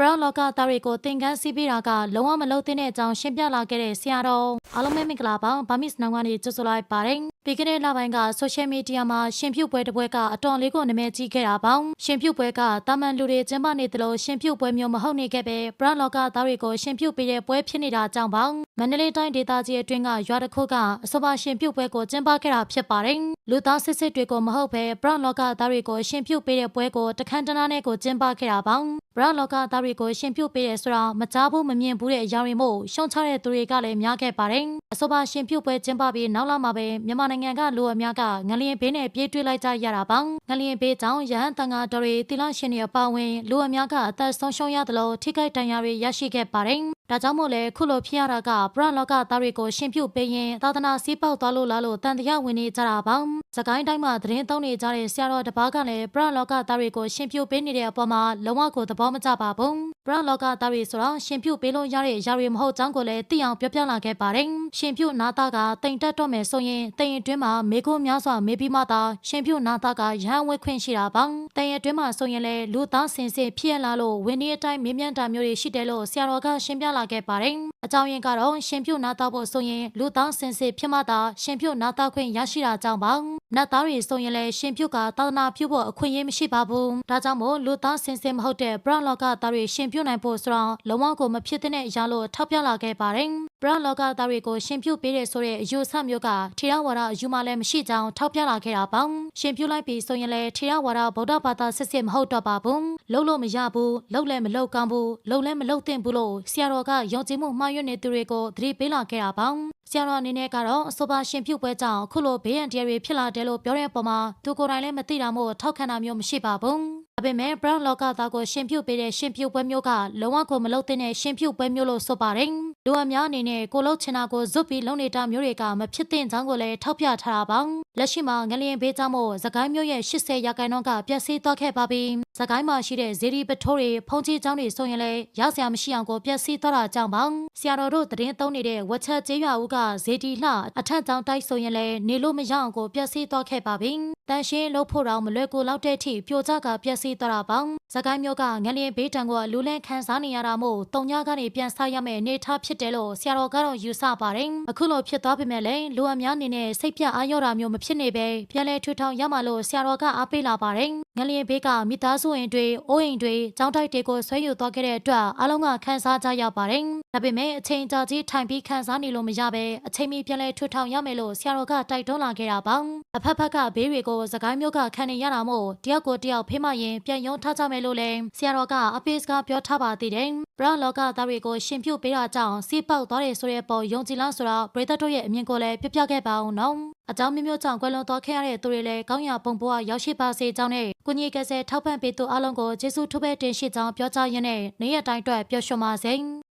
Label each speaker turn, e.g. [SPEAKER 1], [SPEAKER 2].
[SPEAKER 1] ဘရော့လောကသားတွေကိုသင်ခန်းစီးပေးတာကလုံးဝမလုပ်သင့်တဲ့အကြောင်းရှင်းပြလာခဲ့တဲ့ဆရာတော်အားလုံးပဲမင်္ဂလာပါဗာမစ်နောင်ကနေကြိုဆိုလိုက်ပါတယ်ပြီးခဲ့တဲ့လပိုင်းကဆိုရှယ်မီဒီယာမှာရှင်ပြုတ်ပွဲတစ်ပွဲကအတော်လေးကိုနာမည်ကြီးခဲ့တာပေါင်းရှင်ပြုတ်ပွဲကတာမန်လူတွေကျင်းပနေသလိုရှင်ပြုတ်ပွဲမျိုးမဟုတ်နေခဲ့ပဲဘရော့လောကသားတွေကိုရှင်ပြုတ်ပေးတဲ့ပွဲဖြစ်နေတာကြောင့်ပေါင်းမန္တလေးတိုင်းဒေသကြီးအတွင်းကရွာတစ်ခုကအဆိုပါရှင်ပြုတ်ပွဲကိုကျင်းပခဲ့တာဖြစ်ပါတယ်လူသားစစ်စစ်တွေကိုမဟုတ်ပဲဘရော့လောကသားတွေကိုရှင်ပြုတ်ပေးတဲ့ပွဲကိုတခမ်းတနားနဲ့ကိုကျင်းပခဲ့တာပေါင်းဘရော့လောကသားတွေကိုရှင်ပြုတ်ပေးတယ်ဆိုတာမကြားဘူးမမြင်ဘူးတဲ့အရာတွေမို့ရှုံချတဲ့သူတွေကလည်းများခဲ့ပါတယ်အဆိုပါရှင်ပြုတ်ပွဲကျင်းပပြီးနောက်လာမှာပဲမြန်မာနိုင်ငံကလူအများကငလျင်ဘေးနဲ့ပြေးတွေ့လိုက်ကြရတာပေါင်းငလျင်ဘေးကြောင့်ရဟန်းတန်ဃာတော်တွေတိလရှင်တွေအပါအဝင်လူအများကအသက်ဆုံးရှုံးရသလိုထိခိုက်ဒဏ်ရာတွေရရှိခဲ့ပါတယ် ဒါကြောင့်မို့လဲခုလိုဖြစ်ရတာကပရလောကသားတွေကိုရှင်းပြပေးရင်သာသနာစည်းပေါက်သွားလို့လားလို့တန်တရားဝင်နေကြတာပါ။စကိုင်းတိုင်းမှာသတင်းသုံးနေကြတဲ့ဆရာတော်တစ်ပါးကလည်းပရလောကသားတွေကိုရှင်းပြပေးနေတဲ့အပေါ်မှာလုံးဝကိုသဘောမကျပါဘူး။ပ ရလောကသားတွေဆိုတော့ရှင်းပြပေးလို့ရတဲ့အရာတွေမဟုတ်ကြောင်းကိုလည်းသိအောင်ပြောပြလာခဲ့ပါတယ်။ရှင်းပြနာတာကတိမ်တက်တော့မယ်ဆိုရင်တိမ်အတွင်းမှာမေကုများစွာမေးပြီးမှသာရှင်းပြနာတာကရဟန်းဝဲခွင့်ရှိတာပါ။တိမ်အတွင်းမှာဆိုရင်လည်းလူသားစင်စစ်ဖြစ်ရလာလို့ဝင်းဒီအတိုင်းမေးမြန်းတာမျိုးတွေရှိတယ်လို့ဆရာတော်ကရှင်းပြလာခဲ့ပါတယ်။အကြောင်းရင်းကတော့ရှင်ပြုတ်နာသားဖို့ဆိုရင်လူသားစင်စစ်ဖြစ်မှသာရှင်ပြုတ်နာသားခွင့်ရရှိတာကြောင့်ပါ။နတ်သားတွေဆိုရင်လည်းရှင်ပြုတ်ကသာသနာပြုဖို့အခွင့်အရေးမရှိပါဘူး။ဒါကြောင့်မို့လူသားစင်စစ်မဟုတ်တဲ့ဘရလောကသားတွေရှင်ပြုတ်နိုင်ဖို့ဆိုတော့လုံးဝကိုမဖြစ်တဲ့အရာလို့ထောက်ပြလာခဲ့ပါတယ်။ ဘရလောကသားတွေကိုရှင်ပြုတ်ပေးတဲ့ဆိုတဲ့အယူဆမျိုးကထေရဝါဒအယူမှလည်းမရှိကြောင်းထောက်ပြလာခဲ့တာပါ။ရှင်ပြုတ်လိုက်ပြီဆိုရင်လည်းထေရဝါဒဗုဒ္ဓဘာသာစစ်စစ်မဟုတ်တော့ပါဘူး။လုံးလို့မရဘူး။လုံးလည်းမလုံးကောင်းဘူး။လုံးလည်းမလုံးသင့်ဘူးလို့ဆရာတော်ကယုံကြည်မှုမှားယွင်းနေသူတွေကိုသတိပေးလာခဲ့တာပါဆရာတော်အနေနဲ့ကတော့အဆိုပါရှင်ပြုတ်ပွဲကြောင့်ခုလိုဘေးရန်တရားတွေဖြစ်လာတယ်လို့ပြောတဲ့အပေါ်မှာသူကိုယ်တိုင်လည်းမသိတာမို့ထောက်ခံတာမျိုးမရှိပါဘူးဒါပေမဲ့ brown လောကသားကိုရှင်ပြုတ်ပေးတဲ့ရှင်ပြုတ်ပွဲမျိုးကလုံးဝကိုမလုပ်သင့်တဲ့ရှင်ပြုတ်ပွဲမျိုးလို့ဆိုပါတယ်။ လူအများအနေနဲ့ကိုလုံးချင်တာကိုဇွတ်ပြီးလုံနေတာမျိုးတွေကမဖြစ်သင့်ကြောင်းကိုလည်းထောက်ပြထားတာပါ။လက်ရှိမှာငလျင်ဘေးကြောင့်မို့သကိုင်းမျိုးရဲ့80ရာခိုင်နှုန်းကပျက်စီးသွားခဲ့ပါပြီ။သကိုင်းမှာရှိတဲ့ဇေဒီပထိုးတွေဖုန်ကြီးကျောင်းတွေဆိုရင်လည်းရစရာမရှိအောင်ကိုပျက်စီးသွားတာကြောင့်ပါ။ဆရာတော်တို့သတင်းသုံးနေတဲ့ဝက်ချက်ကျေးရွာဦးကဇေဒီလှအထက်ကျောင်းတိုက်ဆိုရင်လည်းနေလို့မရအောင်ကိုပျက်စီးသွားခဲ့ပါပြီ။တန်ရှင်းလို့ဖို့တော့မလွယ်ကူလောက်တဲ့အထိပြိုကျကပျက်စီးသွားတာပါ။သကိုင်းမျိုးကငလျင်ဘေးတံကိုလူလန်းခန်းစားနေရတာမို့တုံညကနေပြန်စားရမယ့်အနေထားဖြစ်တယ်လို့ဆရာတော်ကတော့ယူဆပါတယ်။အခုလိုဖြစ်သွားပေမဲ့လည်းလူအများအနေနဲ့စိတ်ပြအားရောတာမျိုးမဖြစ်နေပဲပြန်လဲထူထောင်ရမှလို့ဆရာတော်ကအားပေးလာပါတယ်။ငလျင်ဘေးကမိသားစုဝင်တွေအိုးအိမ်တွေကျောင်းတိုက်တွေကိုဆွဲယူသွားခဲ့တဲ့အတွက်အားလုံးကခန်းစားကြရပါတယ်။ဒါပေမဲ့အချိန်ကြာကြီးထိုင်ပြီးခန်းစားနေလို့မရပဲအချိန်မီပြန်လဲထူထောင်ရမယ်လို့ဆရာတော်ကတိုက်တွန်းလာခဲ့တာပါ။အဖက်ဖက်ကဘေးတွေကိုစကိုင်းမျိုးကခံနေရတာမို့တယောက်ကိုတယောက်ဖေးမရင်ပြန်ရုံထားကြမယ်လို့လည်းဆရာတော်ကအပေးစကားပြောထားပါသေးတယ်။ဘရော့လောကသားတွေကိုရှင်ပြုတ်ပေးတာကြောင့်စီးပေါက်သွားတယ်ဆိုတဲ့ပေါ်ယုံကြည်လားဆိုတော့ပရိသတ်တို့ရဲ့အမြင်ကိုလည်းပြပြခဲ့ပါအောင်နော်။အကြောင်းမျိုးမျိုးကြောင့်ကွယ်လွန်သွားခဲ့ရတဲ့သူတွေလည်းကောင်းရာပုံပေါ်ရောက်ရှိပါစေကြောင်းနဲ့ကုညီကယ်ဆယ်ထောက်ပံ့ပေးသူအလုံးကိုကျေးဇူးထူးပဲတင်ရှိကြောင်းပြောကြားရင်းနဲ့နေ့ရက်တိုင်းအတွက်ပျော်ရွှင်ပါစေ။